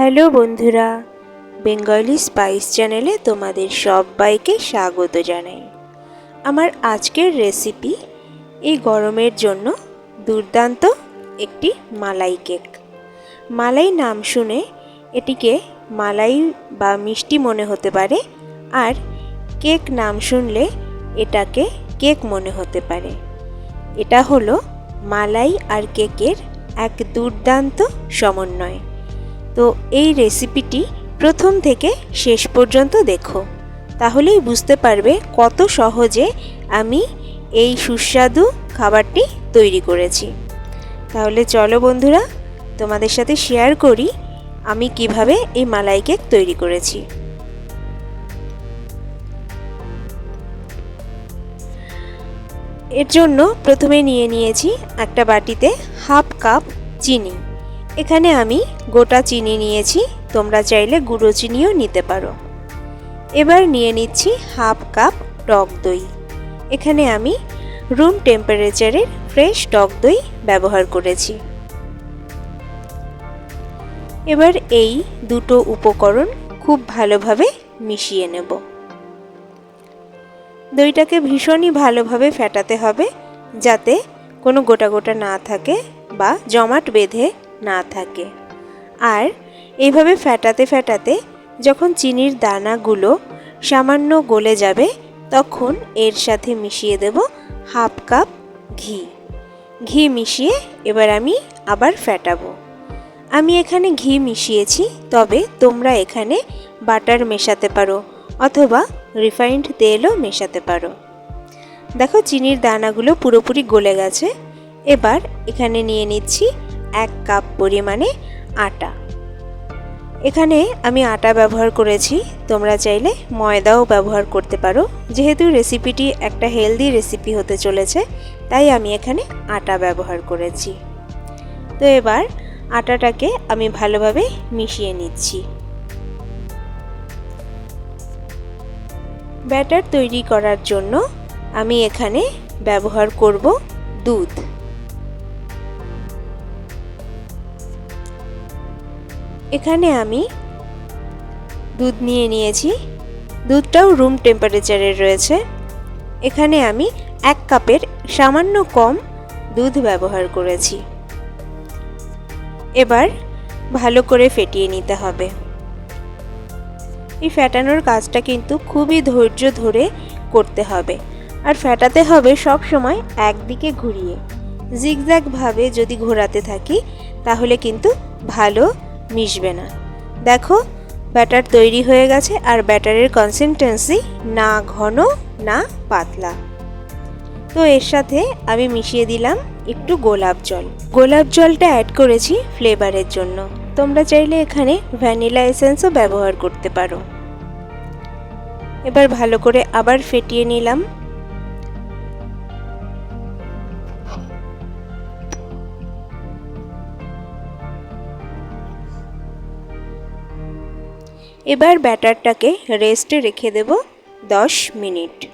Hello বন্ধুরা, Bengali spice চ্যানেলে তোমাদের সবাইকে স্বাগত জানাই। আমার আজকের রেসিপি, এই গরমের জন্য দুর্দান্ত একটি মালাই কেক। মালাই নাম শুনে এটিকে মালাই বা মিষ্টি মনে হতে পারে, আর কেক নাম শুনলে এটাকে কেক মনে হতে পারে। এটা হলো মালাই আর কেকের এক দুর্দান্ত সমন্বয়। তো এই রেসিপিটি প্রথম থেকে শেষ পর্যন্ত দেখো। তাহলেই বুঝতে পারবে কত সহজে আমি এই সুস্বাদু খাবারটি তৈরি করেছি। তাহলে চলো বন্ধুরা, তোমাদের সাথে শেয়ার করি আমি কীভাবে এই মালাই কেক তৈরি করেছি। এর জন্য প্রথমে নিয়ে নিয়েছি একটা বাটিতে হাফ কাপ চিনি। এখানে আমি গোটা চিনি নিয়েছি, তোমরা চাইলে গুঁড়ো চিনিও নিতে পারো। এবার নিয়ে নিচ্ছি হাফ কাপ টক দই। এখানে আমি রুম টেম্পারেচারের ফ্রেশ টক দই ব্যবহার করেছি। এবার এই দুটো উপকরণ খুব ভালোভাবে মিশিয়ে নেব। দইটাকে ভীষণই ভালোভাবে ফেটাতে হবে, যাতে কোনো গোটা গোটা না থাকে বা জমাট বেঁধে না থাকে। আর এইভাবে ফেটাতে ফেটাতে যখন চিনির দানাগুলো সামান্য গলে যাবে, তখন এর সাথে মিশিয়ে দেব হাফ কাপ ঘি। ঘি মিশিয়ে এবার আমি আবার ফেটাবো। আমি এখানে ঘি মিশিয়েছি, তবে তোমরা এখানে বাটার মেশাতে পারো অথবা রিফাইন্ড তেলও মেশাতে পারো। দেখো, চিনির দানাগুলো পুরোপুরি গলে গেছে। এবার এখানে নিয়ে নিচ্ছি এক কাপ পরিমাণে আটা। এখানে আমি আটা ব্যবহার করেছি, তোমরা চাইলে ময়দাও ব্যবহার করতে পারো। যেহেতু রেসিপিটি একটা হেলদি রেসিপি হতে চলেছে, তাই আমি এখানে আটা ব্যবহার করেছি। তো এবার আটাটাকে আমি ভালোভাবে মিশিয়ে নিচ্ছি। ব্যাটার তৈরি করার জন্য আমি এখানে ব্যবহার করব দুধ। এখানে আমি দুধ নিয়ে নিয়েছি। দুধটাও রুম টেম্পারেচারে রয়েছে। এখানে আমি এক কাপের সামান্য কম দুধ ব্যবহার করেছি। এবার ভালো করে ফেটিয়ে নিতে হবে। এই ফ্যাটানোর কাজটা কিন্তু খুবই ধৈর্য ধরে করতে হবে। আর ফ্যাটাতে হবে সব সময় একদিকে ঘুরিয়ে। জিগজ্যাগভাবে যদি ঘোরাতে থাকি, তাহলে কিন্তু ভালো মিশবে না। দেখো, ব্যাটার তৈরি হয়ে গেছে আর ব্যাটারের কনসিস্টেন্সি না ঘন, না পাতলা। তো এর সাথে আমি মিশিয়ে দিলাম একটু গোলাপ জল। গোলাপ জলটা অ্যাড করেছি ফ্লেভারের জন্য। তোমরা চাইলে এখানে ভ্যানিলা এসেন্সও ব্যবহার করতে পারো। এবার ভালো করে আবার ফেটিয়ে নিলাম। এবার ব্যাটারটাকে রেস্টে রেখে দেব দশ মিনিট।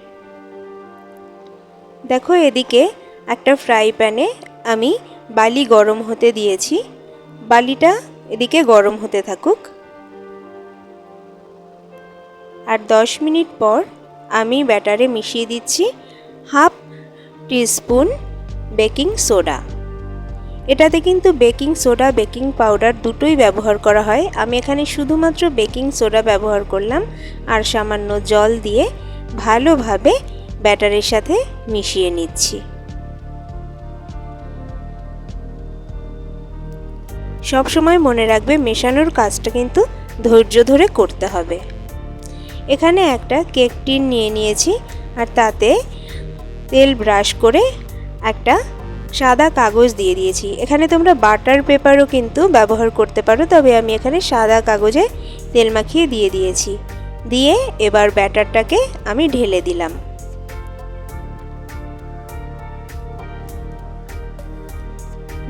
দেখো এদিকে একটা ফ্রাই প্যানে আমি বালি গরম হতে দিয়েছি। বালিটা এদিকে গরম হতে থাকুক। আর দশ মিনিট পর আমি ব্যাটারে মিশিয়ে দিচ্ছি হাফ টিস্পুন বেকিং সোডা। এটাতে কিন্তু বেকিং সোডা, বেকিং পাউডার দুটোই ব্যবহার করা হয়। আমি এখানে শুধুমাত্র বেকিং সোডা ব্যবহার করলাম আর সামান্য জল দিয়ে ভালোভাবে ব্যাটারের সাথে মিশিয়ে নিচ্ছি। সব সময় মনে রাখবে মেশানোর কাজটা কিন্তু ধৈর্য ধরে করতে হবে। এখানে একটা কেক টিন নিয়ে নিয়েছি আর তাতে তেল ব্রাশ করে একটা সাদা কাগজ দিয়ে দিয়েছি। এখানে তোমরা বাটার পেপারও কিন্তু ব্যবহার করতে পারো, তবে আমি এখানে সাদা কাগজে তেল মাখিয়ে দিয়ে দিয়েছি। দিয়ে এবার ব্যাটারটাকে আমি ঢেলে দিলাম।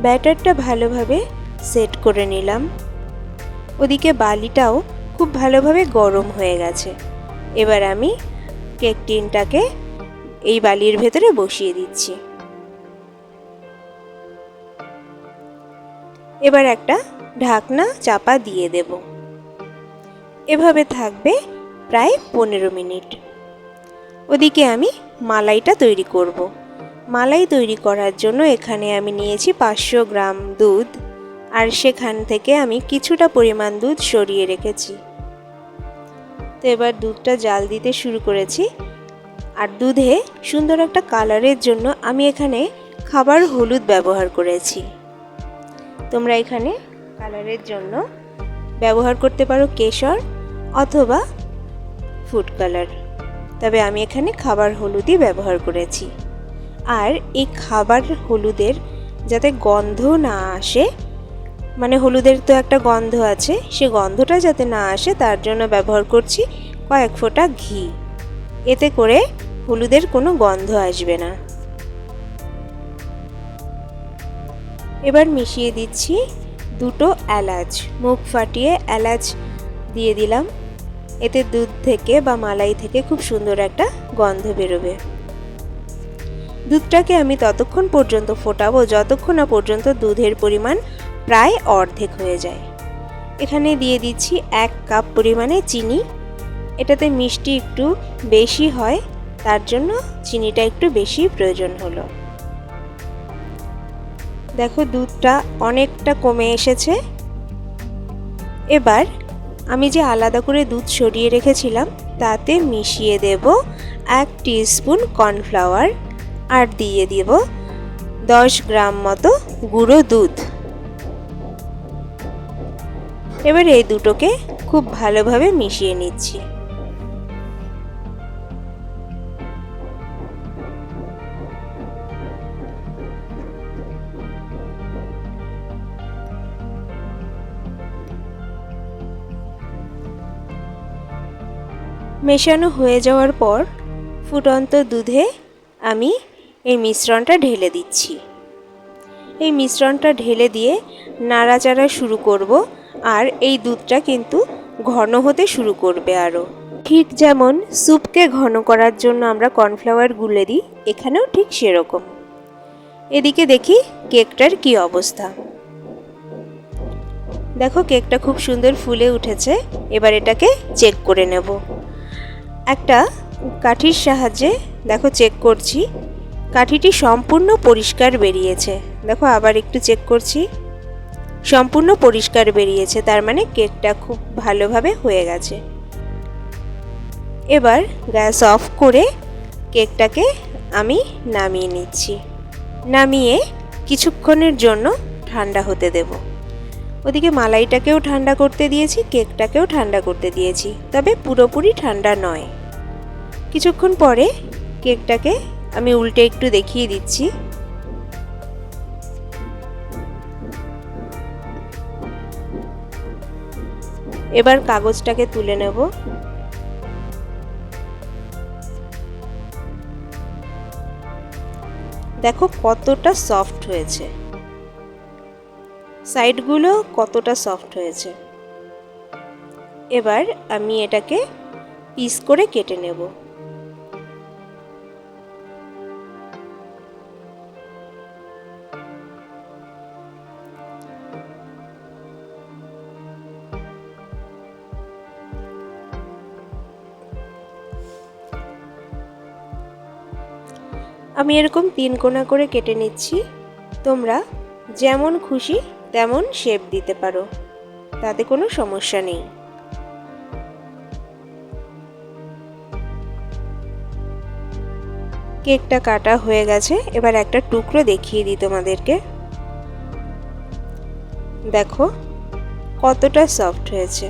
ব্যাটারটা ভালোভাবে সেট করে নিলাম। ওদিকে বালিটাও খুব ভালোভাবে গরম হয়ে গেছে। এবার আমি কেক টিনটাকে এই বালির ভেতরে বসিয়ে দিচ্ছি। এবার একটা ঢাকনা চাপা দিয়ে দেব। এভাবে থাকবে প্রায় পনেরো মিনিট। ওদিকে আমি মালাইটা তৈরি করব। মালাই তৈরি করার জন্য এখানে আমি নিয়েছি পাঁচশো গ্রাম দুধ আর সেখান থেকে আমি কিছুটা পরিমাণ দুধ সরিয়ে রেখেছি। তো এবার দুধটা জাল দিতে শুরু করেছি। আর দুধে সুন্দর একটা কালারের জন্য আমি এখানে খাবার হলুদ ব্যবহার করেছি। তোমরা এখানে কালারের জন্য ব্যবহার করতে পারো কেশর অথবা ফুড কালার। তবে আমি এখানে খাবার হলুদই ব্যবহার করেছি। আর এই খাবার হলুদের যাতে গন্ধ না আসে মানে হলুদের তো একটা গন্ধ আছে, সে গন্ধটা যাতে না আসে, তার জন্য ব্যবহার করছি কয়েক ফোঁটা ঘি। এতে করে হলুদের কোনো গন্ধ আসবে না। এবার মিশিয়ে দিচ্ছি দুটো এলাচ। মুখ ফাটিয়ে এলাচ দিয়ে দিলাম। এতে দুধ থেকে বা মালাই থেকে খুব সুন্দর একটা গন্ধ বেরোবে। দুধটাকে আমি ততক্ষণ পর্যন্ত ফোটাবো যতক্ষণ না পর্যন্ত দুধের পরিমাণ প্রায় অর্ধেক হয়ে যায়। এখানে দিয়ে দিচ্ছি এক কাপ পরিমাণে চিনি। এটাতে মিষ্টি একটু বেশি হয়, তার জন্য চিনিটা একটু বেশি প্রয়োজন হলো। দেখো দুধটা অনেকটা কমে এসেছে। এবার আমি যে আলাদা করে দুধ সরিয়ে রেখেছিলাম, তাতে মিশিয়ে দেব এক স্পুন কর্নফ্লাওয়ার আর দিয়ে দেব দশ গ্রাম মতো গুঁড়ো দুধ। এবার এই দুটোকে খুব ভালোভাবে মিশিয়ে নিচ্ছি। মেশানো হয়ে যাওয়ার পর ফুটন্ত দুধে আমি এই মিশ্রণটা ঢেলে দিচ্ছি। এই মিশ্রণটা ঢেলে দিয়ে নাড়াচাড়া শুরু করব আর এই দুধটা কিন্তু ঘন হতে শুরু করবে আরও। ঠিক যেমন স্যুপকে ঘন করার জন্য আমরা কর্নফ্লাওয়ার গুলে দিই, এখানেও ঠিক সেরকম। এদিকে দেখি কেকটার কি অবস্থা। দেখো কেকটা খুব সুন্দর ফুলে উঠেছে, এবার এটাকে চেক করে নেব। একটা কাঠির সাহায্যে, দেখো চেক করছি, কাঠিটি সম্পূর্ণ পরিষ্কার বেরিয়েছে। দেখো আবার একটু চেক করছি, সম্পূর্ণ পরিষ্কার বেরিয়েছে, তার মানে কেকটা খুব ভালোভাবে হয়ে গেছে। এবার গ্যাস অফ করে কেকটাকে আমি নামিয়ে নিচ্ছি। নামিয়ে কিছুক্ষণের জন্য ঠান্ডা হতে দেব। ওদিকে মালাইটাকেও ঠান্ডা করতে দিয়েছি, কেকটাকেও ঠান্ডা করতে দিয়েছি, তবে পুরোপুরি ঠান্ডা নয়। কিছুক্ষণ পরে কেকটাকে আমি উল্টে একটু দেখিয়ে দিচ্ছি। এবার কাগজটাকে তুলে নেব। দেখো কতটা সফট হয়েছে। সাইডগুলো কতটা সফট হয়েছে। এবার আমি এটাকে পিস করে কেটে নেব। আমি এরকম তিন কোনা করে কেটে নিচ্ছি। তোমরা যেমন খুশি তেমন শেপ দিতে পারো। তাতে কোনো সমস্যা নেই। কেকটা কাটা হয়ে গেছে, এবার একটা টুকরো দেখিয়ে দিই তোমাদেরকে। দেখো, কতটা সফট হয়েছে।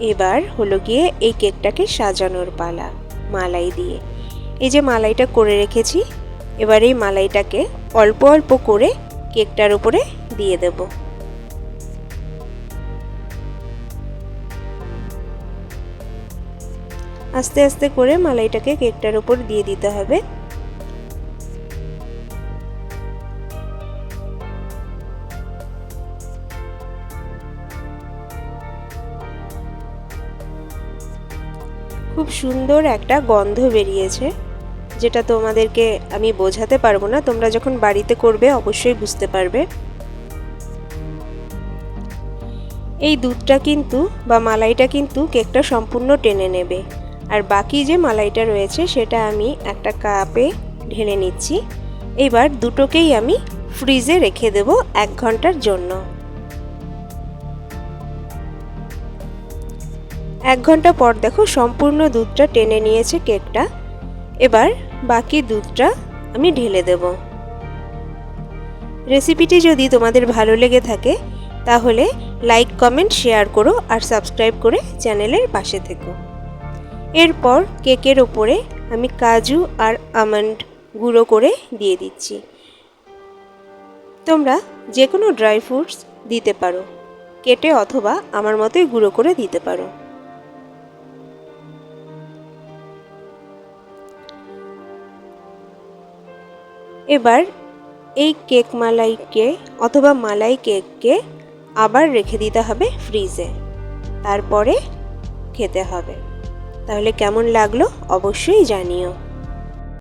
এবার হলো গিয়ে এই কেকটাকে সাজানোর পালা, মালাই দিয়ে। এই যে মালাইটা করে রেখেছি এবার এই মালাইটাকে অল্প অল্প করে কেকটার উপরে দিয়ে দেব। আস্তে আস্তে করে মালাইটাকে কেকটার উপর দিয়ে দিতে হবে। খুব সুন্দর একটা গন্ধ বেরিয়েছে। যেটা তোমাদেরকে আমি বোঝাতে পারব না, তোমরা যখন বাড়িতে করবে অবশ্যই বুঝতে পারবে। এই দুধটা কিন্তু বা মালাইটা কিন্তু কেকটা সম্পূর্ণ টেনে নেবে। আর বাকি যে মালাইটা রয়েছে, সেটা আমি একটা কাপে ঢেলে নিচ্ছি। এবার দুটোকেই আমি ফ্রিজে রেখে দেব এক ঘণ্টার জন্য। এক ঘণ্টা পর দেখো সম্পূর্ণ দুধটা টেনে নিয়েছে কেকটা। এবার বাকি দুধটা আমি ঢেলে দেব। রেসিপিটি যদি তোমাদের ভালো লেগে থাকে, তাহলে লাইক, কমেন্ট, শেয়ার করো আর সাবস্ক্রাইব করে চ্যানেলের পাশে থেকো। এরপর কেকের ওপরে আমি কাজু আর আমন্ড গুঁড়ো করে দিয়ে দিচ্ছি। তোমরা যে কোনো ড্রাই ফ্রুটস দিতে পারো, কেটে অথবা আমার মতোই গুঁড়ো করে দিতে পারো। এবার এই কেক মালাইকে অথবা মালাই কেককে আবার রেখে দিতে হবে ফ্রিজে। তারপরে খেতে হবে। তাহলে কেমন লাগল অবশ্যই জানিও।